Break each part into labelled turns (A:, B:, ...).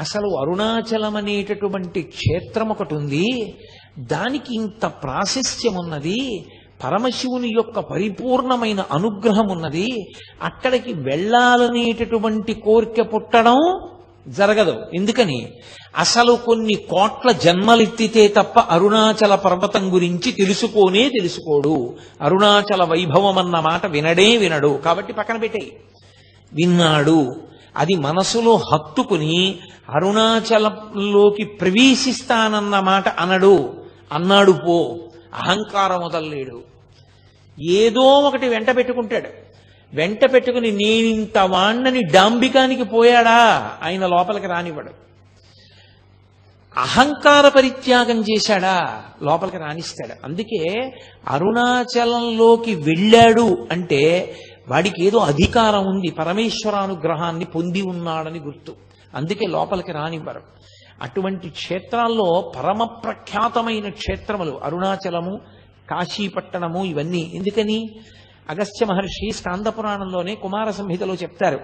A: అసలు అరుణాచలం అనేటటువంటి క్షేత్రం ఒకటి ఉంది. దానికి ఇంత ప్రాశస్త్యం ఉన్నది పరమశివుని యొక్క పరిపూర్ణమైన అనుగ్రహం ఉన్నది అక్కడికి వెళ్ళాలనేటటువంటి కోరిక పుట్టడం జరగదు. ఎందుకని? అసలు కొన్ని కోట్ల జన్మలెత్తితే తప్ప అరుణాచల పర్వతం గురించి తెలుసుకోనే తెలుసుకోడు. అరుణాచల వైభవం అన్న మాట వినడే వినడు. కాబట్టి పక్కన పెట్టేయి. విన్నాడు. అది మనసులో హత్తుకుని అరుణాచలంలోకి ప్రవేశిస్తానన్న మాట అనడు. అన్నాడు పో. అహంకారం వదల్లేడు. ఏదో ఒకటి వెంట పెట్టుకుంటాడు. వెంట పెట్టుకుని నేనింత వాణ్ణని డాంబికానికి పోయాడా? ఆయన లోపలికి రానివ్వడు. అహంకార పరిత్యాగం చేశాడా? లోపలికి రాణిస్తాడు అందుకే అరుణాచలంలోకి వెళ్ళాడు అంటే వాడికి ఏదో అధికారం ఉంది పరమేశ్వరానుగ్రహాన్ని పొంది ఉన్నాడని గుర్తు. అందుకే లోపలికి రానివ్వరు. అటువంటి క్షేత్రాల్లో పరమ ప్రఖ్యాతమైన క్షేత్రములు అరుణాచలము కాశీపట్టణము ఇవన్నీ. ఎందుకని? అగస్త్య మహర్షి స్కాంద పురాణంలోనే కుమార సంహితలో చెప్తారు.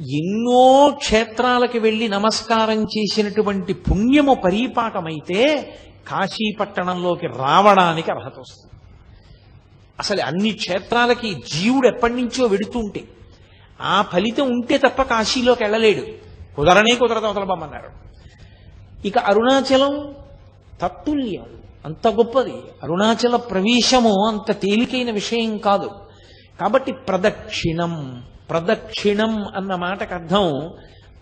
A: ఎన్నో క్షేత్రాలకు వెళ్ళి నమస్కారం చేసినటువంటి పుణ్యము పరీపాకమైతే కాశీపట్టణంలోకి రావడానికి అర్హత వస్తుంది. అసలు అన్ని క్షేత్రాలకి జీవుడు ఎప్పటి నుంచో వెడుతుంటే ఆ ఫలితం ఉంటే తప్ప కాశీలోకి వెళ్ళలేడు. కుదరనే కుదరదు అవతలబమ్మన్నారు ఇక అరుణాచలం తత్తుల్యం. అంత గొప్పది. అరుణాచల ప్రవేశము అంత తేలికైన విషయం కాదు. కాబట్టి ప్రదక్షిణం ప్రదక్షిణం అన్న మాటకు అర్థం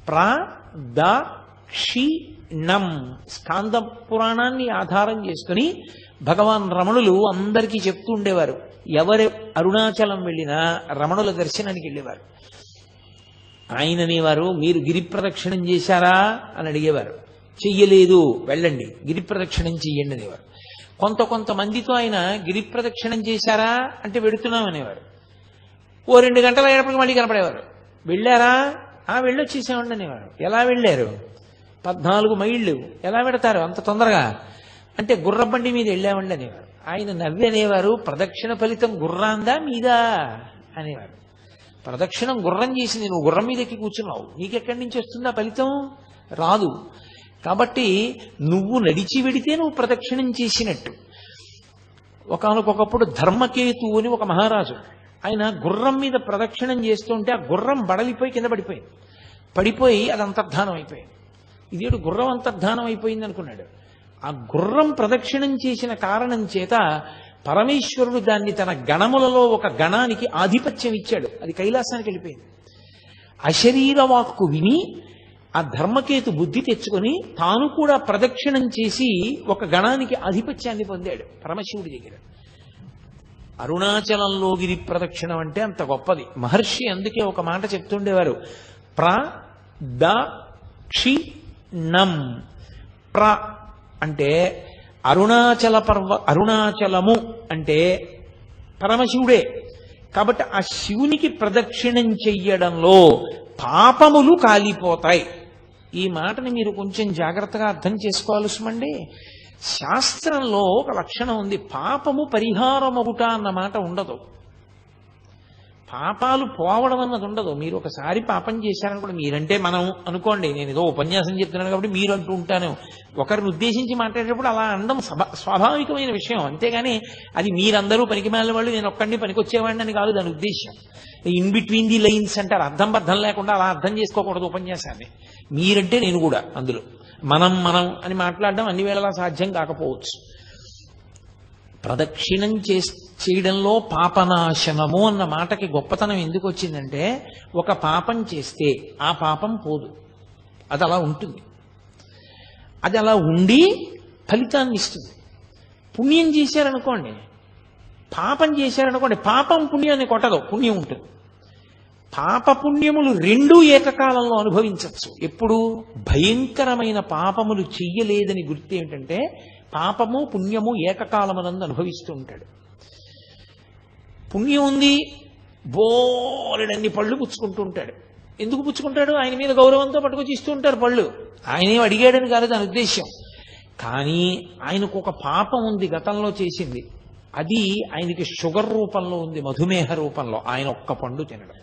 A: ప్రదక్షిణం. స్కాంద పురాణాన్ని ఆధారం చేసుకుని భగవాన్ రమణులు అందరికీ చెప్తూ ఉండేవారు. ఎవరు అరుణాచలం వెళ్ళినా రమణుల దర్శనానికి వెళ్ళేవారు. ఆయన అనేవారు మీరు గిరి ప్రదక్షిణం చేశారా? అని అడిగేవారు. చెయ్యలేదు వెళ్ళండి గిరి ప్రదక్షిణం చెయ్యండి అనేవారు. కొంత కొంతమందితో ఆయన గిరి ప్రదక్షిణం చేశారా? అంటే వెడుతున్నాం అనేవారు. ఓ రెండు గంటలు అయినప్పటికీ మళ్ళీ కనపడేవారు. వెళ్ళారా? ఆ వెళ్ళొచ్చేసామండి అనేవారు. ఎలా వెళ్ళారు? పద్నాలుగు మైళ్ళు. ఎలా పెడతారు అంత తొందరగా. అంటే గుర్రబండి మీద వెళ్ళామండి అనేవారు. ఆయన నవ్వి అనేవారు ప్రదక్షిణ ఫలితం గుర్రాందా మీదా అనేవారు. ప్రదక్షిణం గుర్రం చేసింది నువ్వు గుర్రం మీద ఎక్కి కూర్చున్నావు. నీకెక్కడి నుంచి వస్తుందా ఫలితం? రాదు. కాబట్టి నువ్వు నడిచి వెడితే నువ్వు ప్రదక్షిణం చేసినట్టు. ఒకనకొకప్పుడు ధర్మకేతు అని ఒక మహారాజు ఆయన గుర్రం మీద ప్రదక్షిణం చేస్తుంటే ఆ గుర్రం బడలిపోయి కింద పడిపోయింది. పడిపోయి అది అంతర్ధానం అయిపోయింది. ఇదేడు గుర్రం అంతర్ధానం అయిపోయింది అనుకున్నాడు. ఆ గుర్రం ప్రదక్షిణం చేసిన కారణం చేత పరమేశ్వరుడు దాన్ని తన గణములలో ఒక గణానికి ఆధిపత్యం ఇచ్చాడు. అది కైలాసానికి వెళ్ళిపోయింది. అశరీర వాక్కు విని ఆ ధర్మకేతు బుద్ధి తెచ్చుకొని తాను కూడా ప్రదక్షిణం చేసి ఒక గణానికి ఆధిపత్యాన్ని పొందాడు పరమశివుడి దగ్గర. అరుణాచలంలో గిరి ప్రదక్షిణం అంటే అంత గొప్పది. మహర్షి అందుకే ఒక మాట చెప్తుండేవారు. ప్ర ద క్షి నం ప్ర అంటే అరుణాచల పర్వ అరుణాచలము అంటే పరమశివుడే. కాబట్టి ఆ శివునికి ప్రదక్షిణం చెయ్యడంలో పాపములు కాలిపోతాయి. ఈ మాటని మీరు కొంచెం జాగ్రత్తగా అర్థం చేసుకోవాల్సిమండి. శాస్త్రంలో ఒక లక్షణం ఉంది. పాపము పరిహారమగుట అన్న మాట ఉండదు. పాపాలు పోవడం అన్నది ఉండదు. మీరు ఒకసారి పాపం చేశారనుకోండి మీరంటే మనం అనుకోండి నేను ఏదో ఉపన్యాసం చెప్తున్నాను కాబట్టి మీరు అంటూ ఉంటాను. ఒకరిని ఉద్దేశించి మాట్లాడేటప్పుడు అలా అనడం సభ స్వాభావికమైన విషయం. అంతేగాని అది మీరందరూ పనికి వాళ్ళు నేను ఒక్కడిని పనికొచ్చేవాడిని అని కాదు దాని ఉద్దేశం ఇన్ బిట్వీన్ ది లైన్స్ అంటారు అర్థం బద్ధం లేకుండా అలా అర్థం చేసుకోకూడదు ఉపన్యాసాన్ని. మీరంటే నేను కూడా అందులో. మనం మనం అని మాట్లాడడం అన్ని వేళలా సాధ్యం కాకపోవచ్చు. ప్రదక్షిణం చేస్తే చేయడంలో పాపనాశనము అన్న మాటకి గొప్పతనం ఎందుకు వచ్చిందంటే ఒక పాపం చేస్తే ఆ పాపం పోదు. అది అలా ఉంటుంది. అది అలా ఉండి ఫలితాన్ని ఇస్తుంది. పుణ్యం చేశారనుకోండి పాపం చేశారనుకోండి పాపం పుణ్యాన్ని కొట్టదు పుణ్యం ఉంటుంది. పాప పుణ్యములు రెండూ ఏకకాలంలో అనుభవించవచ్చు. ఎప్పుడు భయంకరమైన పాపములు చెయ్యలేదని గుర్తు ఏమిటంటే పాపము పుణ్యము ఏకకాలమునందు అనుభవిస్తూ ఉంటాడు. పుణ్యం ఉంది బోలెడన్ని పళ్ళు పుచ్చుకుంటూ ఉంటాడు. ఎందుకు పుచ్చుకుంటాడు? ఆయన మీద గౌరవంతో పట్టుకొచ్చి ఇస్తూ ఉంటారు పళ్ళు. ఆయనేం అడిగాడని కాదు దాని ఉద్దేశ్యం. కానీ ఆయనకు ఒక పాపం ఉంది గతంలో చేసింది. అది ఆయనకి షుగర్ రూపంలో ఉంది మధుమేహ రూపంలో. ఆయన ఒక్క పండు తినడం.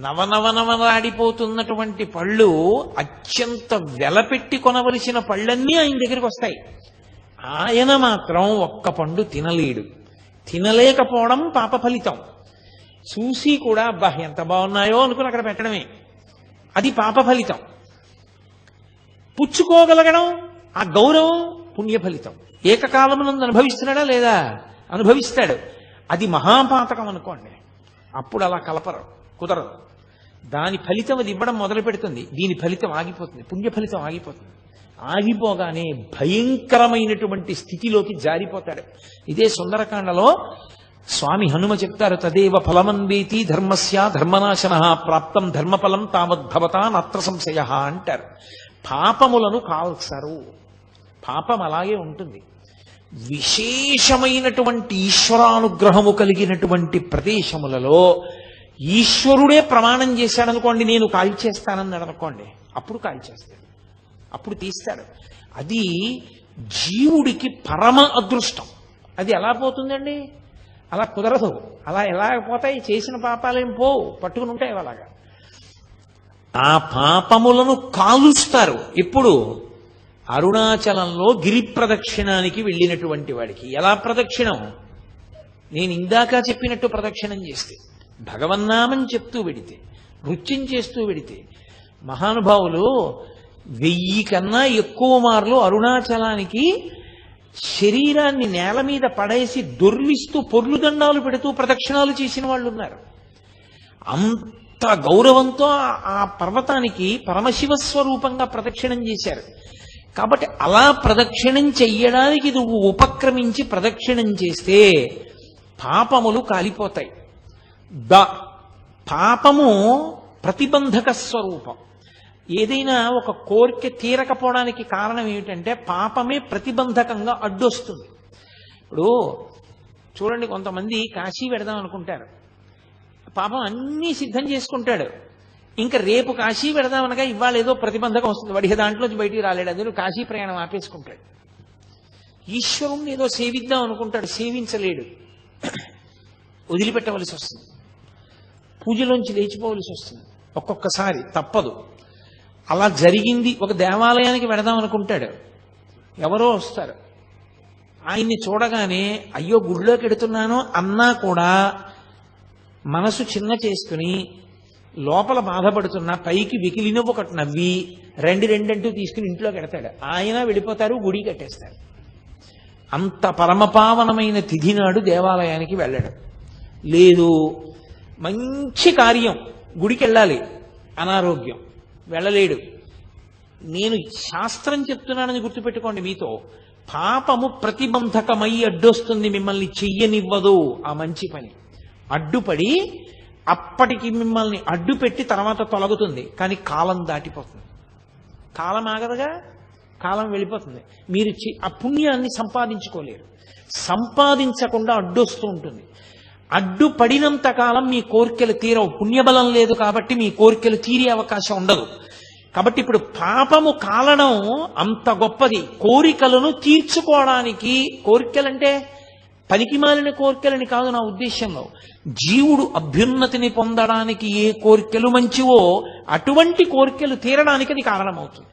A: నవనవనవలాడిపోతున్నటువంటి పళ్ళు అత్యంత వెలపెట్టి కొనవలసిన పళ్ళన్నీ ఆయన దగ్గరికి వస్తాయి. ఆయన మాత్రం ఒక్క పండు తినలేడు. తినలేకపోవడం పాప ఫలితం. చూసి కూడా అబ్బా ఎంత బాగున్నాయో అనుకుని అక్కడ పెట్టడమే. అది పాప ఫలితం. పుచ్చుకోగలగడం ఆ గౌరవం పుణ్య ఫలితం ఏకకాలమునందు అనుభవిస్తున్నాడా లేదా? అనుభవిస్తాడు. అది మహాపాతకం అనుకోండి. అప్పుడు అలా కలపరు కుదరదు. దాని ఫలితం అది ఇవ్వడం మొదలు పెడుతుంది. దీని ఫలితం ఆగిపోతుంది. పుణ్య ఫలితం ఆగిపోతుంది. ఆగిపోగానే భయంకరమైనటువంటి స్థితిలోకి జారిపోతాడు. ఇదే సుందరకాండలో స్వామి హనుమ చెప్తారు తదేవ ఫలమన్వేతి ధర్మస్య ధర్మనాశన ప్రాప్తం ధర్మఫలం తావద్భవతా నత్ర సంశయ అంటారు. పాపములను కాల్సరు పాపం అలాగే ఉంటుంది. విశేషమైనటువంటి ఈశ్వరానుగ్రహము కలిగినటువంటి ప్రదేశములలో ఈశ్వరుడే ప్రమాణం చేశాడనుకోండి నేను కాల్చేస్తానన్నాడు అనుకోండి అప్పుడు కాల్చేస్తాడు అప్పుడు తీస్తాడు. అది జీవుడికి పరమ అదృష్టం. అది ఎలా పోతుందండి? అలా కుదరదు. అలా ఎలా పోతాయి? చేసిన పాపాలేం పోవు. పట్టుకుని ఉంటాయి అలాగా. ఆ పాపములను కాలుస్తారు. ఇప్పుడు అరుణాచలంలో గిరి ప్రదక్షిణానికి వెళ్ళినటువంటి వాడికి ఎలా ప్రదక్షిణం? నేను ఇందాక చెప్పినట్టు ప్రదక్షిణం చేస్తే. భగవన్నామం చెప్తూ వెడితే నృత్యం చేస్తూ వెడితే మహానుభావులు వెయ్యి కన్నా ఎక్కువ మార్లు అరుణాచలానికి శరీరాన్ని నేల మీద పడేసి దొర్లిస్తూ పొర్లు దండాలు పెడుతూ ప్రదక్షిణాలు చేసిన వాళ్ళు ఉన్నారు అంత గౌరవంతో ఆ- ఆ పర్వతానికి పరమశివ స్వరూపంగా ప్రదక్షిణం చేశారు. కాబట్టి అలా ప్రదక్షిణం చెయ్యడానికి నువ్వు ఉపక్రమించి ప్రదక్షిణం చేస్తే పాపములు కాలిపోతాయి. ద పాపము ప్రతిబంధక స్వరూపం. ఏదైనా ఒక కోరిక తీరకపోవడానికి కారణం ఏమిటంటే పాపమే ప్రతిబంధకంగా అడ్డొస్తుంది. ఇప్పుడు చూడండి కొంతమంది కాశీ పెడదాం అనుకుంటారు. పాపం అన్నీ సిద్ధం చేసుకుంటాడు. ఇంకా రేపు కాశీ పెడదామనగా ఇవాళ ఏదో ప్రతిబంధకం వస్తుంది. వాడి దాంట్లోంచి బయటికి రాలేడు. అందులో కాశీ ప్రయాణం ఆపేసుకుంటాడు. ఈశ్వరుణ్ణి ఏదో సేవిద్దాం అనుకుంటాడు. సేవించలేడు. వదిలిపెట్టవలసి వస్తుంది. పూజలోంచి లేచిపోవలసి వస్తుంది. ఒక్కొక్కసారి తప్పదు. అలా జరిగింది ఒక దేవాలయానికి వెడదాం అనుకుంటాడు. ఎవరో వస్తారు. ఆయన్ని చూడగానే అయ్యో గుడిలోకి ఎడుతున్నాను అన్నా కూడా మనసు చిన్న చేసుకుని లోపల బాధపడుతున్నా పైకి వికిలిన ఒకటి నవ్వి రెండు రెండంటూ తీసుకుని ఇంట్లోకి ఎడతాడు. ఆయన వెళ్ళిపోతారు గుడి కట్టేస్తారు. అంత పరమపావనమైన తిథి నాడు దేవాలయానికి వెళ్ళడం. లేదు మంచి కార్యం. గుడికి వెళ్ళాలి అనారోగ్యం. వెళ్ళలేడు. నేను శాస్త్రం చెప్తున్నానని గుర్తుపెట్టుకోండి మీతో. పాపము ప్రతిబంధకమై అడ్డొస్తుంది మిమ్మల్ని చెయ్యనివ్వదు. ఆ మంచి పని. అడ్డుపడి అప్పటికి మిమ్మల్ని అడ్డుపెట్టి తర్వాత తొలగుతుంది. కానీ కాలం దాటిపోతుంది. కాలం ఆగదుగా? కాలం వెళ్ళిపోతుంది. మీరు ఆ పుణ్యాన్ని సంపాదించుకోలేరు. సంపాదించకుండా అడ్డొస్తూ ఉంటుంది. అడ్డుపడినంత కాలం మీ కోరికలు తీరవు. పుణ్యబలం లేదు కాబట్టి మీ కోరికలు తీరే అవకాశం ఉండదు. కాబట్టి ఇప్పుడు పాపము కాలడం అంత గొప్పది. కోరికలను తీర్చుకోవడానికి కోరికలంటే పనికి మాలిన కోరికలని కాదు నా ఉద్దేశంలో జీవుడు అభ్యున్నతిని పొందడానికి ఏ కోరికలు మంచివో అటువంటి కోరికలు తీరడానికి అది కారణమవుతుంది.